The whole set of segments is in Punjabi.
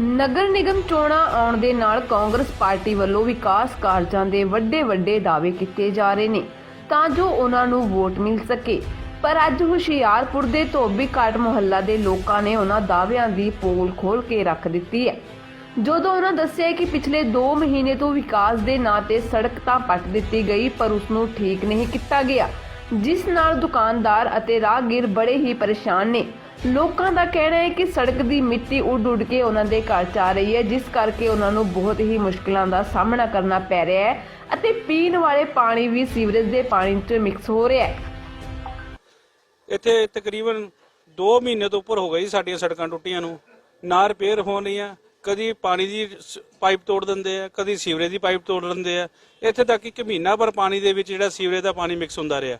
ਨਗਰ ਨਿਗਮ ਚੋਣਾਂ ਆਉਣ ਦੇ ਨਾਲ ਕਾਂਗਰਸ ਪਾਰਟੀ ਵੱਲੋਂ ਵਿਕਾਸ ਕਾਰਜਾਂ ਦੇ ਵੱਡੇ ਵੱਡੇ ਦਾਅਵੇ ਕੀਤੇ ਜਾ ਰਹੇ ਨੇ। ਤਾਂ ਜੋ ਉਹਨਾਂ ਨੂੰ ਵੋਟ ਮਿਲ ਸਕੇ। ਪਰ ਅੱਜ ਹੁਸ਼ਿਆਰਪੁਰ ਦੇ ਧੋਬੀ ਘਾਟ ਮੁਹੱਲਾ ਦੇ ਲੋਕਾਂ ਨੇ ਉਹਨਾਂ ਦਾਅਵਿਆਂ ਦੀ ਪੋਲ ਖੋਲ ਕੇ ਰੱਖ ਦਿੱਤੀ ਹੈ। ਜਦੋਂ ਉਹਨਾਂ ਦੱਸਿਆ ਕਿ ਪਿਛਲੇ 2 ਮਹੀਨੇ ਤੋਂ ਵਿਕਾਸ ਦੇ ਨਾਂ ਤੇ ਸੜਕ ਤਾਂ ਪੱਟ ਦਿੱਤੀ ਗਈ, ਪਰ ਉਸ ਨੂੰ ਠੀਕ ਨਹੀਂ ਕੀਤਾ ਗਿਆ। ਜਿਸ ਨਾਲ ਦੁਕਾਨਦਾਰ ਅਤੇ ਰਾਹਗੀਰ ਬੜੇ ਹੀ ਪਰੇਸ਼ਾਨ ਨੇ। ਲੋਕਾਂ ਦਾ ਕਹਿਣਾ ਹੈ ਕਿ ਸੜਕ ਦੀ ਮਿੱਟੀ ਉੱਡ ਉੱਡ ਕੇ ਉਹਨਾਂ ਦੇ ਘਰ ਜਾ ਰਹੀ ਹੈ, ਜਿਸ ਕਰਕੇ ਉਹਨਾਂ ਨੂੰ ਬਹੁਤ ਹੀ ਮੁਸ਼ਕਲਾਂ ਦਾ ਸਾਹਮਣਾ ਕਰਨਾ ਪੈ ਰਿਹਾ ਹੈ ਅਤੇ ਪੀਣ ਵਾਲੇ ਪਾਣੀ ਵੀ ਸੀਵਰੇਜ ਦੇ ਪਾਣੀ 'ਚ ਮਿਕਸ ਹੋ ਰਿਹਾ ਹੈ। ਇੱਥੇ ਤਕਰੀਬਨ 2 ਮਹੀਨੇ ਤੋਂ ਉੱਪਰ ਹੋ ਗਏ ਜੀ ਸਾਡੀਆਂ ਸੜਕਾਂ ਟੁੱਟੀਆਂ ਨੂੰ। ਨਾ ਰਿਪੇਅਰ ਹੋ ਰਹੀਆਂ, ਕਦੀ ਪਾਣੀ ਦੀ ਸ- ਪਾਈਪ ਤੋੜ ਦਿੰਦੇ ਆ, ਕਦੀ ਸੀਵਰੇਜ ਦੀ ਪਾਈਪ ਤੋੜ ਦਿੰਦੇ ਆ। ਇੱਥੇ ਤੱਕ ਕਿ ਮਹੀਨਾ ਭਰ ਪਾਣੀ ਦੇ ਵਿੱਚ ਜਿਹੜਾ ਸੀਵਰੇਜ ਦਾ ਪਾਣੀ ਮਿਕਸ ਹੁੰਦਾ ਰਿਹਾ।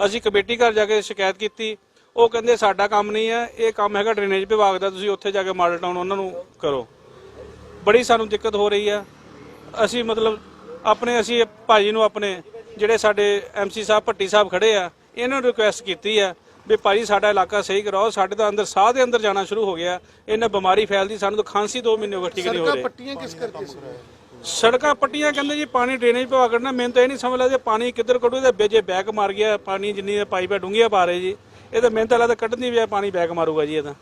ਅਸੀਂ ਕਮੇਟੀ ਘਰ ਜਾ ਕੇ ਸ਼ਿਕਾਇਤ ਕੀਤੀ। ਉਹ ਕਹਿੰਦੇ ਸਾਡਾ ਕੰਮ ਨਹੀਂ ਹੈ ਇਹ ਕੰਮ ਹੈਗਾ ਡਰੇਨੇਜ ਵਿਭਾਗ ਦਾ ਤੁਸੀਂ ਉੱਥੇ ਜਾ ਕੇ ਮਾਡਲ ਟਾਊਨ ਉਹਨਾਂ ਨੂੰ ਕਰੋ। ਬੜੀ ਸਾਨੂੰ ਦਿੱਕਤ ਹੋ ਰਹੀ ਆ ਅਸੀਂ ਮਤਲਬ ਆਪਣੇ ਅਸੀਂ ਭਾਜੀ ਨੂੰ ਆਪਣੇ ਜਿਹੜੇ ਸਾਡੇ ਐਮਸੀ ਸਾਹਿਬ ਭੱਟੀ ਸਾਹਿਬ ਖੜੇ ਆ ਇਹਨਾਂ ਨੂੰ ਰਿਕੁਐਸਟ ਕੀਤੀ ਆ ਵੀ ਭਾਜੀ ਸਾਡਾ ਇਲਾਕਾ ਸਹੀ ਕਰਾਓ ਸਾਡੇ ਤਾਂ ਅੰਦਰ ਸਾਹ ਦੇ ਅੰਦਰ ਜਾਣਾ ਸ਼ੁਰੂ ਹੋ ਗਿਆ। ਇਹਨਾਂ ਬਿਮਾਰੀ ਫੈਲਦੀ ਸਾਨੂੰ ਤਾਂ ਖਾਂਸੀ 2 ਮਹੀਨੇ ਹੋ ਠੀਕ ਨਹੀਂ ਹੋ ਸੜਕਾਂ ਰਹੀ। ਪੱਟੀਆਂ ਕਿਸ ਕਰਕੇ ਸੜਕਾਂ ਪੱਟੀਆਂ ਕਹਿੰਦੇ ਜੀ, ਪਾਣੀ ਡਰੇਨੇਜ ਵਿਭਾਗ ਕੱਢਣਾ ਮੈਨੂੰ ਤਾਂ ਇਹ ਨਹੀਂ ਸਮਝ ਲੱਗਦਾ ਪਾਣੀ ਕਿੱਧਰ ਕੱਢੂ ਇਹਦੇ ਵਿੱਚ ਬੈਕ ਮਾਰ ਗਿਆ, ਪਾਣੀ ਜਿੰਨੀ ਪਾਈਪ ਹੈ ਡੂੰਘੀਆਂ ਪਾ ਰਹੇ ਜੀ, ਇਹ ਤਾਂ ਮੈਨੂੰ ਤਾਂ ਲੱਗਦਾ ਕੱਢਣ ਦੀ ਬਜਾਏ ਪਾਣੀ ਬੈਕ ਮਾਰੂਗਾ ਜੀ ਇਹ ਤਾਂ।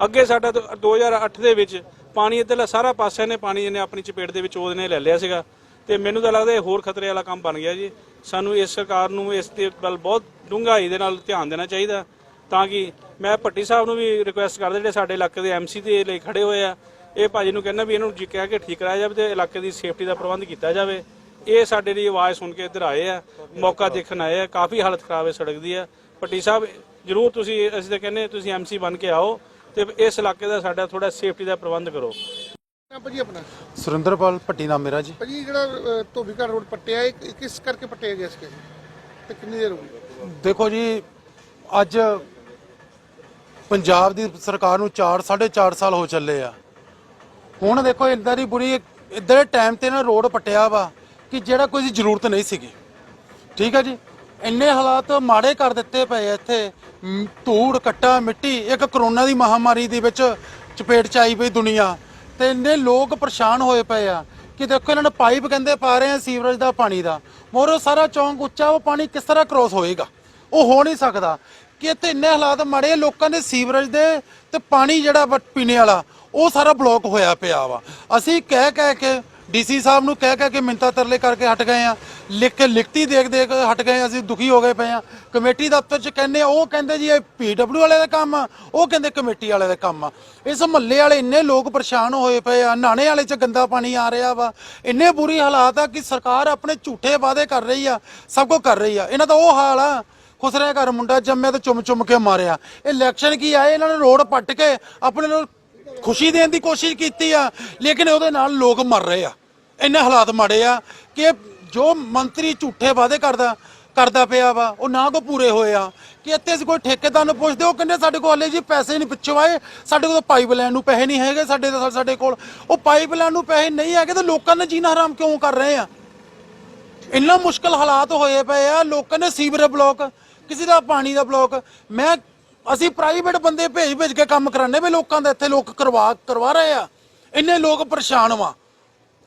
ਅੱਗੇ ਸਾਡਾ ਤਾਂ 2008 ਦੇ ਵਿੱਚ ਪਾਣੀ ਇੱਧਰਲਾ ਸਾਰਾ ਪਾਸੇ ਨੇ, ਪਾਣੀ ਜਿਹਨੇ ਆਪਣੀ ਚਪੇਟ ਦੇ ਵਿੱਚ ਉਹਨੇ ਲੈ ਲਿਆ ਸੀਗਾ। ਤੇ ਮੈਨੂੰ ਤਾਂ ਲੱਗਦਾ ਇਹ ਹੋਰ ਖਤਰੇ ਵਾਲਾ ਕੰਮ ਬਣ ਗਿਆ ਜੀ। ਸਾਨੂੰ ਇਸ ਸਰਕਾਰ ਨੂੰ ਇਸ ਦੇ ਵੱਲ ਬਹੁਤ ਡੂੰਘਾਈ ਦੇ ਨਾਲ ਧਿਆਨ ਦੇਣਾ ਚਾਹੀਦਾ। ਤਾਂ ਕਿ ਮੈਂ ਭੱਟੀ ਸਾਹਿਬ ਨੂੰ ਵੀ ਰਿਕੁਐਸਟ ਕਰਦਾ, ਜਿਹੜੇ ਸਾਡੇ ਇਲਾਕੇ ਦੇ ਐਮਸੀ ਦੇ ਲਈ ਖੜੇ ਹੋਏ ਆ ਇਹ ਭਾਜੀ ਨੂੰ ਕਹਿੰਦਾ ਵੀ ਇਹਨੂੰ ਜੀ ਕਹਿ ਕੇ ਠੀਕ ਕਰਾਇਆ ਜਾਵੇ ਤੇ ਇਲਾਕੇ ਦੀ ਸੇਫਟੀ ਦਾ ਪ੍ਰਬੰਧ ਕੀਤਾ ਜਾਵੇ। ਇਹ ਸਾਡੇ ਲਈ ਆਵਾਜ਼ ਸੁਣ ਕੇ ਇੱਧਰ ਆਏ ਆ ਮੌਕਾ ਦੇਖਣ ਆਏ ਆ ਕਾਫੀ ਹਾਲਤ ਖਰਾਬ ਹੈ ਸੜਕ ਦੀ ਆ। ਭੱਟੀ ਸਾਹਿਬ ਜਰੂਰ ਤੁਸੀਂ ਅਸੀਂ ਤਾਂ ਕਹਿੰਦੇ ਤੁਸੀਂ ਐਮਸੀ ਬਣ ਕੇ ਆਓ ਤੇ ਇਸ ਇਲਾਕੇ ਦਾ ਸਾਡਾ ਥੋੜਾ ਸੇਫਟੀ ਦਾ ਪ੍ਰਬੰਧ ਕਰੋ। ਨਾ ਭਾਜੀ ਆਪਣਾ? ਸੁਰਿੰਦਰਪਾਲ ਭੱਟੀ ਨਾਮ ਮੇਰਾ ਜੀ। ਭਾਜੀ ਜਿਹੜਾ ਅ, ਧੋਬੀਘਰ ਰੋਡ ਪੱਟਿਆ ਇਹ ਕਿਸ ਕਰਕੇ ਪੱਟਿਆ ਗਿਆ ਸੀ ਤੇ ਕਿੰਨੀ ਦੇਰ ਹੋ ਗਈ? ਦੇਖੋ ਜੀ ਅੱਜ ਪੰਜਾਬ ਦੀ ਸਰਕਾਰ ਨੂੰ 4 4.5 ਸਾਲ ਹੋ ਚੱਲੇ ਆ। ਹੁਣ ਦੇਖੋ ਇਦਾਂ ਦੀ ਬੁਰੀ ਇਦਾਂ ਦੇ ਟਾਈਮ ਤੇ ਨਾ ਰੋਡ ਪਟਿਆ ਵਾ ਕਿ ਜਿਹੜਾ ਕੋਈ ਜ਼ਰੂਰਤ ਨਹੀਂ ਸੀਗੀ। ਠੀਕ ਹੈ ਜੀ? ਇੰਨੇ ਹਾਲਾਤ ਮਾੜੇ ਕਰ ਦਿੱਤੇ ਪਏ ਆ ਇੱਥੇ। ਮ, ਧੂੜ ਕੱਟਾ ਮਿੱਟੀ ਇੱਕ ਕਰੋਨਾ ਦੀ ਮਹਾਮਾਰੀ ਦੇ ਵਿੱਚ ਚਪੇਟ ਚ ਆਈ ਪਈ ਦੁਨੀਆ। ਤੇ ਇੰਨੇ ਲੋਕ ਪਰੇਸ਼ਾਨ ਹੋਏ ਪਏ ਆ ਕਿ ਦੇਖੋ ਇਹਨਾਂ ਨੇ ਪਾਈਪ ਕਹਿੰਦੇ ਪਾ ਰਹੇ ਆ ਸੀਵਰੇਜ ਦਾ ਪਾਣੀ ਦਾ। ਮੋਰੋ ਸਾਰਾ ਚੌਂਕ ਉੱਚਾ ਉਹ ਪਾਣੀ ਕਿਸ ਤਰ੍ਹਾਂ ਕ੍ਰੋਸ ਹੋਏਗਾ? ਉਹ ਹੋ ਨਹੀਂ ਸਕਦਾ। ਕਿ ਇੱਥੇ ਇੰਨੇ ਹਾਲਾਤ ਮਾੜੇ ਲੋਕਾਂ ਦੇ ਸੀਵਰੇਜ ਦੇ ਤੇ ਪਾਣੀ ਜਿਹੜਾ ਵਾ ਪੀਣੇ ਵਾਲਾ ਉਹ ਸਾਰਾ ਬਲੌਕ ਹੋਇਆ ਪਿਆ ਵਾ। ਅਸੀਂ ਕਹਿ ਕਹਿ ਕੇ ਡੀਸੀ ਸਾਹਿਬ ਨੂੰ ਕਹਿ ਕਹਿ ਕੇ ਮਿੰਤਾ ਤਰਲੇ ਕਰਕੇ ਹਟ ਗਏ ਆ। ਲਿਖ ਕੇ ਲਿਖਤੀ ਦੇਖ ਦੇਖ ਹਟ ਗਏ ਅਸੀਂ ਦੁਖੀ ਹੋ ਗਏ ਪਏ ਆ। ਕਮੇਟੀ ਦਫ਼ਤਰ ਚ ਕਹਿੰਦੇ ਆ, ਉਹ ਕਹਿੰਦੇ ਜੀ ਇਹ ਪੀਡਬਲਿਊ ਵਾਲੇ ਦਾ ਕੰਮ ਆ ਉਹ ਕਹਿੰਦੇ ਕਮੇਟੀ ਵਾਲੇ ਦਾ ਕੰਮ ਆ। ਇਸ ਮਹੱਲੇ ਵਾਲੇ ਇੰਨੇ ਲੋਕ ਪਰੇਸ਼ਾਨ ਹੋਏ ਪਏ ਆ ਨਾਣੇ ਵਾਲੇ ਚ ਗੰਦਾ ਪਾਣੀ ਆ ਰਿਹਾ ਵਾ। ਇੰਨੇ ਬੁਰੀ ਹਾਲਾਤ ਆ ਕਿ ਸਰਕਾਰ ਆਪਣੇ ਝੂਠੇ ਵਾਅਦੇ ਕਰ ਰਹੀ ਆ ਸਭ ਕੁਝ ਕਰ ਰਹੀ ਆ। ਇਹਨਾਂ ਦਾ ਉਹ ਹਾਲ ਆ ਖੁਸਰਿਆ ਘਰ ਮੁੰਡਾ ਜੰਮਿਆ ਤੇ ਚੁੰਮ ਚੁੰਮ ਕੇ ਮਾਰਿਆ। ਇਲੈਕਸ਼ਨ ਕੀ ਆਏ? ਇਹਨਾਂ ਨੇ ਰੋਡ ਪੱਟ ਕੇ ਆਪਣੇ ਨੂੰ ਖੁਸ਼ੀ ਦੇਣ ਦੀ ਕੋਸ਼ਿਸ਼ ਕੀਤੀ ਆ, ਲੇਕਿਨ ਉਹਦੇ ਨਾਲ ਲੋਕ ਮਰ ਰਹੇ ਆ। ਇੰਨੇ ਹਾਲਾਤ ਮਾੜੇ ਆ ਕਿ ਜੋ ਮੰਤਰੀ ਝੂਠੇ ਵਾਅਦੇ ਕਰਦਾ ਕਰਦਾ ਪਿਆ ਵਾ, ਉਹ ਨਾ ਕੋ ਪੂਰੇ ਹੋਏ ਆ। ਕਿ ਇੱਥੇ ਅਸੀਂ ਕੋਈ ਠੇਕੇਦਾਰ ਨੂੰ ਪੁੱਛਦੇ, ਉਹ ਕਹਿੰਦੇ ਸਾਡੇ ਕੋਲ ਹਲੇ ਜੀ ਪੈਸੇ ਨਹੀਂ ਪਿੱਛੋਂ ਆਏ, ਸਾਡੇ ਕੋਲ ਪਾਈਪ ਲੈਣ ਨੂੰ ਪੈਸੇ ਨਹੀਂ ਹੈਗੇ, ਸਾਡੇ ਸਾਡੇ ਕੋਲ ਉਹ ਪਾਈਪ ਲੈਣ ਨੂੰ ਪੈਸੇ ਨਹੀਂ ਹੈਗੇ ਤਾਂ ਲੋਕਾਂ ਨੇ ਜੀਣਾ ਹਰਾਮ ਕਿਉਂ ਕਰ ਰਹੇ ਆ? ਇੰਨਾ ਮੁਸ਼ਕਲ ਹਾਲਾਤ ਹੋਏ ਪਏ ਆ, ਲੋਕਾਂ ਨੇ ਸੀਵਰ ਬਲੌਕ ਕਿਸੇ ਦਾ ਪਾਣੀ ਦਾ ਬਲੌਕ। ਮੈਂ, ਅਸੀਂ ਪ੍ਰਾਈਵੇਟ ਬੰਦੇ ਭੇਜ ਭੇਜ ਕੇ ਕੰਮ ਕਰਾਣੇ ਵੀ ਲੋਕਾਂ ਦਾ ਇੱਥੇ ਲੋਕ ਕਰਵਾ ਕਰਵਾ ਰਹੇ ਆ। ਇੰਨੇ ਲੋਕ ਪਰੇਸ਼ਾਨ ਵਾ,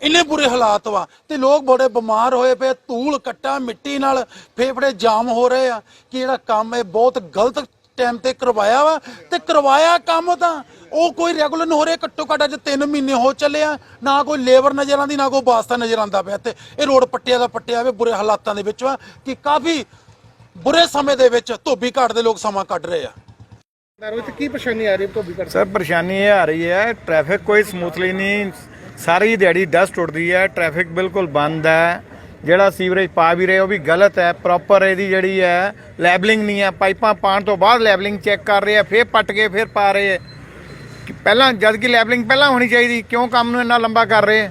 ਇੰਨੇ ਬੁਰੇ ਹਾਲਾਤ ਵਾ ਤੇ ਲੋਕ ਬੜੇ ਬਿਮਾਰ ਹੋਏ ਪਏ ਧੂਲ ਕੱਟਾ, ਮਿੱਟੀ ਨਾਲ ਫੇਫੜੇ ਜਾਮ ਹੋ ਰਹੇ ਆ। ਕਿ ਜਿਹੜਾ ਕੰਮ ਇਹ ਬਹੁਤ ਗਲਤ ਟਾਈਮ ਤੇ ਕਰਵਾਇਆ ਵਾ ਤੇ ਕਰਵਾਇਆ ਕੰਮ ਤਾਂ ਉਹ ਕੋਈ ਰੈਗੂਲਰ ਨਹੀਂ ਹੋ ਰਿਹਾ ਘੱਟੋ ਘੱਟ ਅੱਜ 3 ਮਹੀਨੇ ਹੋ ਚੱਲੇ ਆ, ਨਾ ਕੋਈ ਲੇਬਰ ਨਜ਼ਰ ਆਉਂਦੀ, ਨਾ ਕੋਈ ਵਾਸਤਾ ਨਜ਼ਰ ਆਉਂਦਾ ਪਿਆ। ਤੇ ਇਹ ਰੋਡ ਪੱਟਿਆ ਦਾ ਪੱਟਿਆ ਵੇ ਬੁਰੇ ਹਾਲਾਤਾਂ ਦੇ ਵਿੱਚ ਵਾ ਕਿ ਕਾਫੀ ਬੁਰੇ ਸਮੇਂ ਦੇ ਵਿੱਚ ਧੋਬੀ ਘਾਟ ਦੇ ਲੋਕ ਸਮਾਂ ਕੱਢ ਰਹੇ ਆ। ਦਾਰੂ ਵਿੱਚ ਕੀ ਪਰੇਸ਼ਾਨੀ ਆ ਰਹੀ ਧੋਬੀਘਰ ਸਰ ਪਰੇਸ਼ਾਨੀ ਇਹ ਆ ਰਹੀ ਹੈ ਟ੍ਰੈਫਿਕ ਕੋਈ ਸਮੂਥਲੀ ਨਹੀਂ ਸਾਰੀ ਦਿਹਾੜੀ ਡਸਟ ਉੱਡਦੀ ਹੈ ਟ੍ਰੈਫਿਕ ਬਿਲਕੁਲ ਬੰਦ ਹੈ। ਜਿਹੜਾ ਸੀਵਰੇਜ ਪਾ ਵੀ ਰਹੇ ਉਹ ਵੀ ਗਲਤ ਹੈ ਪ੍ਰੋਪਰ ਇਹਦੀ ਜਿਹੜੀ ਹੈ ਲੈਬਲਿੰਗ ਨਹੀਂ ਹੈ। ਪਾਈਪਾਂ ਪਾਣ ਤੋਂ ਬਾਅਦ ਲੈਬਲਿੰਗ ਚੈੱਕ ਕਰ ਰਹੇ ਆ ਫਿਰ ਪੱਟ ਕੇ ਫਿਰ ਪਾ ਰਹੇ ਹੈ। ਕਿ ਪਹਿਲਾਂ ਜਦ ਕਿ ਲੈਬਲਿੰਗ ਪਹਿਲਾਂ ਹੋਣੀ ਚਾਹੀਦੀ ਕਿਉਂ ਕੰਮ ਨੂੰ ਇੰਨਾ ਲੰਬਾ ਕਰ ਰਹੇ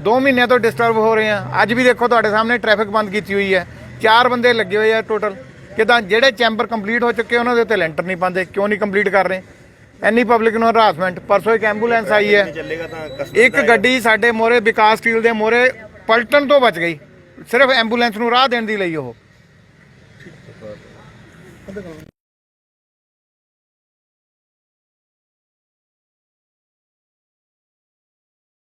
ਦੋ ਮਹੀਨਿਆਂ ਤੋਂ ਡਿਸਟਰਬ ਹੋ ਰਹੇ ਆ ਅੱਜ ਵੀ ਦੇਖੋ ਤੁਹਾਡੇ ਸਾਹਮਣੇ ਟ੍ਰੈਫਿਕ ਬੰਦ ਕੀਤੀ ਹੋਈ ਹੈ। ਚਾਰ ਬੰਦੇ ਲੱਗੇ ਹੋਏ ਆ ਟੋਟਲ ਕਿਦਾਂ ਜਿਹੜੇ ਚੈਂਬਰ ਕੰਪਲੀਟ ਹੋ ਚੁੱਕੇ ਉਹਨਾਂ ਦੇ ਉੱਤੇ ਲੈਂਟਰ ਨਹੀਂ ਪਾਉਂਦੇ, ਕਿਉਂ ਨਹੀਂ ਕੰਪਲੀਟ ਕਰ ਰਹੇ? ਐਨੀ ਪਬਲਿਕ ਨੂੰ ਹਰਾਸਮੈਂਟ, ਪਰਸੋਂ ਇੱਕ ਐਂਬੂਲੈਂਸ ਆਈ ਹੈ। ਇੱਕ ਗੱਡੀ ਸਾਡੇ ਮੋਰੇ ਵਿਕਾਸ ਸਟੀਲ ਦੇ ਮੋਰੇ ਪਲਟਣ ਤੋਂ ਬਚ ਗਈ। ਸਿਰਫ ਐਂਬੂਲੈਂਸ ਨੂੰ ਰਾਹ ਦੇਣ ਦੀ ਲਈ ਉਹ।